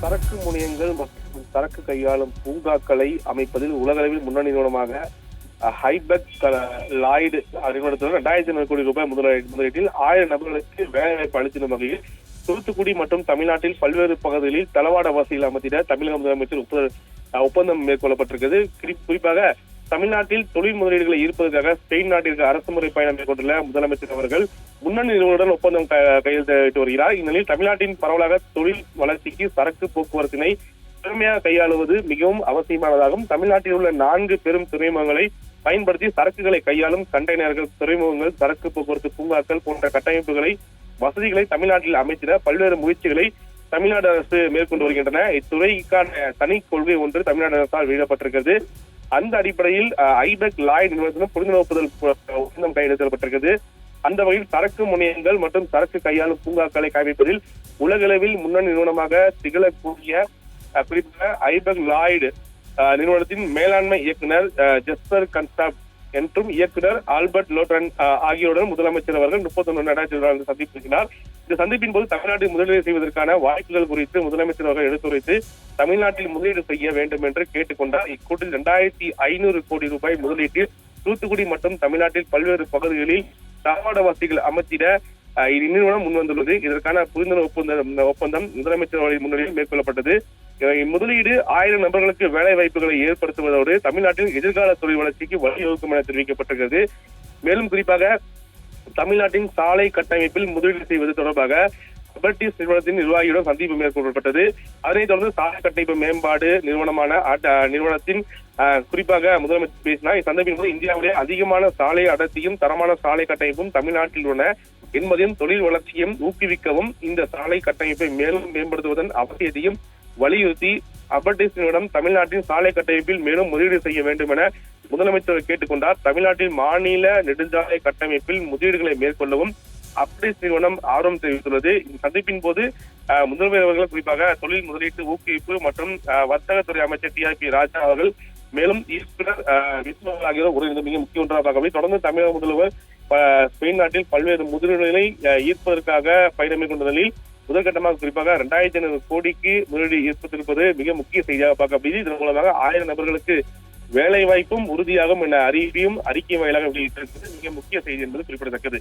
சரக்கு முனையங்கள் மற்றும் சரக்கு கையாளும் பூங்காக்களை அமைப்பதில் உலகளவில் முன்னணி நிறுவனமாக ஹைபெக் லாய்டு நிறுவனத்துடன் ரெண்டாயிரத்தி ஐநூறு கோடி ரூபாய் முதலீட்டில் ஆயிரம் நபர்களுக்கு வேலைவாய்ப்பு அளித்திடும் வகையில் தூத்துக்குடி மற்றும் தமிழ்நாட்டில் பல்வேறு பகுதிகளில் தளவாட வசதிகள் அமைத்திட தமிழக முதலமைச்சர் ஒப்புதல் ஒப்பந்தம் மேற்கொள்ளப்பட்டிருக்கிறது. குறிப்பாக தமிழ்நாட்டில் தொழில் முதலீடுகளை ஈர்ப்பதற்காக ஸ்பெயின் நாட்டிற்கு அரசு முறை பயணம் மேற்கொண்டுள்ள முதலமைச்சர் அவர்கள் முன்னணி நிறுவனங்களுடன் ஒப்பந்தம் கையெழுத்திட்டு வருகிறார். இந்நிலையில் தமிழ்நாட்டின் பரவலாக தொழில் வளர்ச்சிக்கு சரக்கு போக்குவரத்தினை திறமையாக கையாளுவது மிகவும் அவசியமானதாகும். தமிழ்நாட்டில் உள்ள நான்கு பெரும் துறைமுகங்களை பயன்படுத்தி சரக்குகளை கையாளும் கண்டெய்னர்கள் துறைமுகங்கள் சரக்கு போக்குவரத்து பூங்காக்கள் போன்ற கட்டமைப்புகளை வசதிகளை தமிழ்நாட்டில் அமைத்திட பல்வேறு முயற்சிகளை தமிழ்நாடு அரசு மேற்கொண்டு வருகின்றன. இத்துறைக்கான தனி கொள்கை ஒன்று தமிழ்நாடு அரசால் வெளியிடப்பட்டிருக்கிறது. அந்த அடிப்படையில் ஐபெக் லாய் நிறுவனத்திலும் புரிந்துணர்வு ஒப்புதல் ஒப்பந்தம் கையெழுத்திடப்பட்டிருக்கிறது. அந்த வகையில் சரக்கு முனையங்கள் மற்றும் சரக்கு கையாளும் பூங்காக்களை காண்பிப்பதில் உலகளவில் முன்னணி நிறுவனமாக திகழக்கூடிய குறிப்பாக ஐபெக் லாய்டு நிறுவனத்தின் மேலாண்மை இயக்குனர் அஹ், ஜெஸ்பர் கன்ஸ்டாப் என்றும் இயக்குனர் ஆல்பர்ட் லோட்ரன் ஆகியோருடன் முதலமைச்சர் அவர்கள் முப்பத்தி ஒன்று ரெண்டாயிரத்தி இந்த சந்திப்பின் போது தமிழ்நாட்டில் முதலீடு செய்வதற்கான வாய்ப்புகள் குறித்து முதலமைச்சர் அவர்கள் எடுத்துரைத்து தமிழ்நாட்டில் முதலீடு செய்ய வேண்டும் என்று கேட்டுக்கொண்டார். இக்கூட்டில் இரண்டாயிரத்தி ஐநூறு கோடி ரூபாய் முதலீட்டில் தூத்துக்குடி மற்றும் தமிழ்நாட்டில் பல்வேறு பகுதிகளில் தளவாட வசதிகள் அமைத்திட இந்நிறுவனம் முன்வந்துள்ளது. இதற்கான புரிந்துணர்வு ஒப்பந்தம் ஒப்பந்தம் முதலமைச்சர் அவர்களின் முன்னிலையில் மேற்கொள்ளப்பட்டது. முதலீடு ஆயிரம் நபர்களுக்கு வேலை வாய்ப்புகளை ஏற்படுத்துவதோடு தமிழ்நாட்டின் எதிர்கால தொழில் வளர்ச்சிக்கு வழிவகுக்கும் என தெரிவிக்கப்பட்டிருக்கிறது. மேலும் குறிப்பாக தமிழ்நாட்டின் சாலை கட்டமைப்பில் முதலீடு செய்வது தொடர்பாக அபர்டிஸ் நிறுவனத்தின் நிர்வாகியுடன் சந்திப்பு மேற்கொள்ளப்பட்டது. அதனைத் தொடர்ந்து சாலை கட்டமைப்பு மேம்பாடு நிறுவனமான நிறுவனத்தின் குறிப்பாக முதலமைச்சர் பேசினார். இச்சந்திப்பின் போது இந்தியாவிலே அதிகமான சாலை அடர்த்தியும் தரமான சாலை கட்டமைப்பும் தமிழ்நாட்டில் உள்ள என்பதையும் தொழில் வளர்ச்சியும் ஊக்குவிக்கவும் இந்த சாலை கட்டமைப்பை மேலும் மேம்படுத்துவதன் அவசியத்தையும் வலியுறுத்தி அபர்டிஸ் நிறுவனம் தமிழ்நாட்டின் சாலை கட்டமைப்பில் மேலும் முதலீடு செய்ய வேண்டும் என முதலமைச்சர் கேட்டுக்கொண்டார் தமிழ்நாட்டில் மாநில நெடுஞ்சாலை கட்டமைப்பில் முதலீடுகளை மேற்கொள்ளவும் அப்டிஸ் நிறுவனம் ஆர்வம் தெரிவித்துள்ளது. இந்த சந்திப்பின் போது அஹ், முதல்வர் அவர்கள் குறிப்பாக தொழில் முதலீட்டு ஊக்குவிப்பு மற்றும் வர்த்தகத்துறை அமைச்சர் டி. ஆர். பி. ராஜா அவர்கள் மேலும் ஈஸ்வரர் அஹ், ஆகியோர் ஒரு மிக முக்கிய ஒன்றாகவே தொடர்ந்து தமிழக முதல்வர் ஸ்பெயின் நாட்டில் பல்வேறு முதலீடுகளை ஈர்ப்பதற்காக பயணம் நிலையில் முதற்கட்டமாக குறிப்பாக இரண்டாயிரத்தி ஐநூறு கோடிக்கு முதலீடு ஈர்ப்பதிருப்பது மிக முக்கிய செய்தியாக பார்க்க முடியுது இதன் மூலமாக ஆயிரம் நபர்களுக்கு வேலை வாய்ப்பும் உறுதியாகும் என அறிவியும் அறிக்கை வாயிலாக வெளியிட்டிருக்கிறது. மிக முக்கிய செய்தி என்பது குறிப்பிடத்தக்கது.